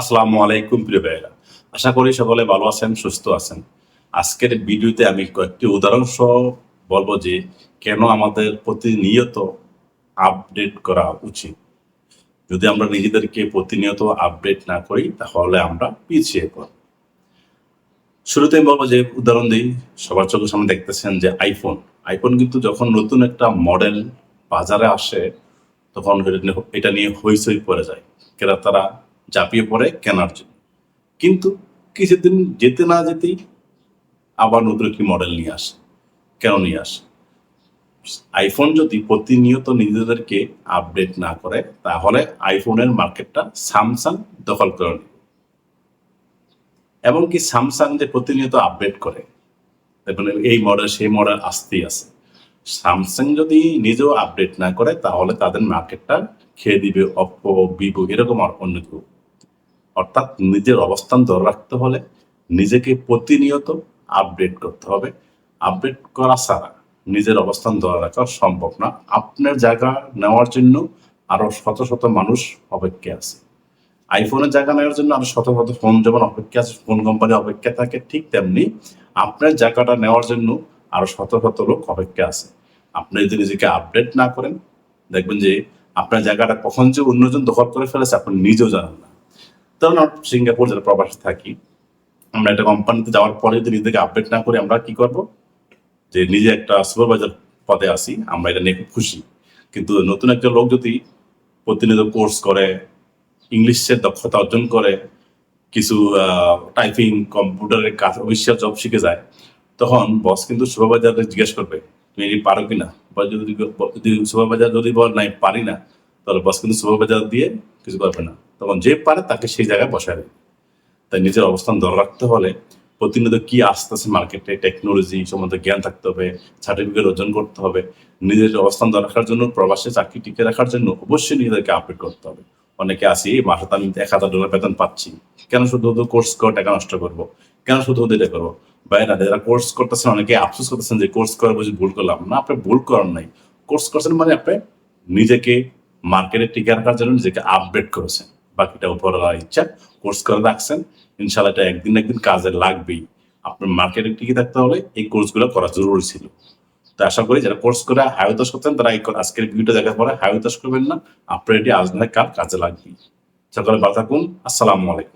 আসসালামু আলাইকুম, প্রিয় ভাইয়েরা। আশা করি সকলে ভালো আছেন, সুস্থ আছেন। আজকের ভিডিওতে আমি কয়েকটি উদাহরণ সহ বলব যে কেন আমাদের প্রতিনিয়ত আপডেট করা উচিত। যদি আমরা নিজেদেরকে প্রতিনিয়ত আপডেট না করি, তাহলে আমরা পিছিয়ে পড়ব। শুরুতে আমি বলব যে উদাহরণ দিই। সবার চোখের সামনে দেখতেছেন যে আইফোন। আইফোন কিন্তু যখন নতুন একটা মডেল বাজারে আসে, তখন এটা নিয়ে হইচই পড়ে যায়। ক্রেতারা ঝাঁপিয়ে পড়ে কেনার জন্য। কিন্তু কিছুদিন যেতে না যেতেই আবার নতুন একটি মডেল নিয়ে আসে। কেন নিয়ে আসে? আইফোন যদি প্রতিনিয়ত নিজেদেরকে আপডেট না করে, তাহলে আইফোনের মার্কেটটা স্যামসাং দখল করে নেবে। এমনকি স্যামসাং যে প্রতিনিয়ত আপডেট করে, দেখবেন এই মডেল সেই মডেল আসতেই আছে। স্যামসাং যদি নিজেও আপডেট না করে, তাহলে তাদের মার্কেটটা খেয়ে দিবে অপ্পো ভিভো এরকম আর অন্য কেউ। অর্থাৎ নিজের অবস্থান ধরে রাখতে হলে নিজেকে প্রতিনিয়ত আপডেট করতে হবে। আপডেট করা ছাড়া নিজের অবস্থান ধরে রাখা সম্ভব না। আপনার জায়গা নেওয়ার জন্য আরও শত শত মানুষ অপেক্ষা আছে। আইফোনের জায়গা নেওয়ার জন্য আরও শত শত ফোন যেমন অপেক্ষা আছে ফোন কোম্পানি অপেক্ষা থাকে, ঠিক তেমনি আপনার জায়গাটা নেওয়ার জন্য আরও শত শত লোক অপেক্ষা আছে। আপনি যদি নিজেকে আপডেট না করেন, দেখবেন যে আপনার জায়গাটা কখন যে অন্যজন দখল করে ফেলেছে, আপনি নিজেও জানেন না। ধরুন আমরা সিঙ্গাপুর যারা প্রবাসে থাকি, আমরা একটা কোম্পানিতে যাওয়ার পরে যদি নিজেকে আপডেট না করে, আমরা কি করব? যে নিজে একটা সুপারভাইজার পদে আসি আমরা এটা নিয়ে খুব খুশি। কিন্তু নতুন একটা লোক যদি প্রতিনিয়ত কোর্স করে, ইংলিশের দক্ষতা অর্জন করে, কিছু টাইপিং কম্পিউটারের কাজ, অফিসিয়াল জব শিখে যায়, তখন বস কিন্তু সুপারভাইজারকে জিজ্ঞেস করবে, তুমি এটি পারো কিনা? বা যদি যদি সুপারভাইজার যদি বল, নাই, পারি না, তাহলে বস কিন্তু সুপারভাইজার দিয়ে কিছু করবে না। তখন যে পারে তাকে সেই জায়গায় বসায় দেবে। তাই নিজের অবস্থান ধরে রাখতে হলে প্রতিনিয়ত কি আসতেছে মার্কেটে টেকনোলজি সম্বন্ধে জ্ঞান থাকতে হবে সার্টিফিকেট অর্জন করতে হবে, নিজের অবস্থান ধরে রাখার জন্য, প্রবাসে চাকরি টিকে রাখার জন্য অবশ্যই নিজেদেরকে আপডেট করতে হবে। অনেকে আসি মাসাতে আমি এক হাজার ডলার বেতন পাচ্ছি। কেন শুধু শুধু কোর্স করে টাকা নষ্ট করব? কেন শুধু শুধু এটা করব? বাইরে যারা কোর্স করতেছেন, অনেকে আফসোস করতেছেন যে কোর্স করে বুঝি ভুল করলাম। না আপনি ভুল করার নাই। কোর্স করছেন মানে আপনি নিজেকে মার্কেটে টিকে রাখার জন্য নিজেকে আপডেট করেছেন। বাকিটা উপরওয়ালার ইচ্ছা কোর্স করে রাখছেন। ইনশাল্লাহ এটা একদিন একদিন কাজে লাগবেই। আপনার মার্কেটে টিকে থাকতে হলে এই কোর্সগুলো করা জরুরি ছিল। তো আশা করি যারা কোর্স করে হায়তাস করতেন তারা এই আজকের ভিডিওটা দেখার পরে হায়তাস করবেন না। আপনার এটি আজ না কাল কাজে লাগবে সকালে ভালো থাকুন। আসসালামু আলাইকুম।